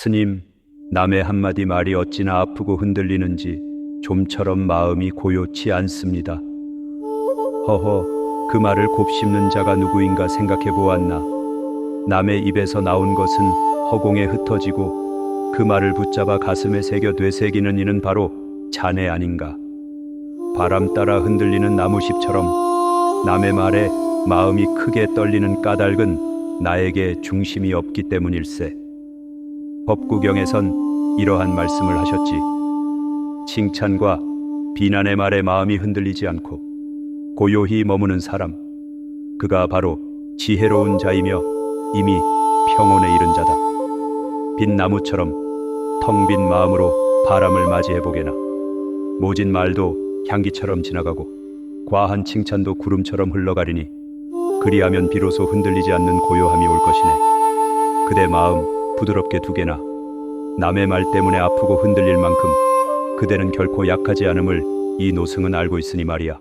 스님, 남의 한마디 말이 어찌나 아프고 흔들리는지 좀처럼 마음이 고요치 않습니다. 허허, 그 말을 곱씹는 자가 누구인가 생각해 보았나. 남의 입에서 나온 것은 허공에 흩어지고 그 말을 붙잡아 가슴에 새겨 되새기는 이는 바로 자네 아닌가. 바람 따라 흔들리는 나무잎처럼 남의 말에 마음이 크게 떨리는 까닭은 나에게 중심이 없기 때문일세. 법구경에선 이러한 말씀을 하셨지. 칭찬과 비난의 말에 마음이 흔들리지 않고 고요히 머무는 사람. 그가 바로 지혜로운 자이며 이미 평온에 이른 자다. 빈 나무처럼 텅 빈 마음으로 바람을 맞이해 보게나. 모진 말도 향기처럼 지나가고 과한 칭찬도 구름처럼 흘러가리니 그리하면 비로소 흔들리지 않는 고요함이 올 것이네. 그대 마음 부드럽게 두게나 남의 말 때문에 아프고 흔들릴 만큼 그대는 결코 약하지 않음을 이 노승은 알고 있으니 말이야.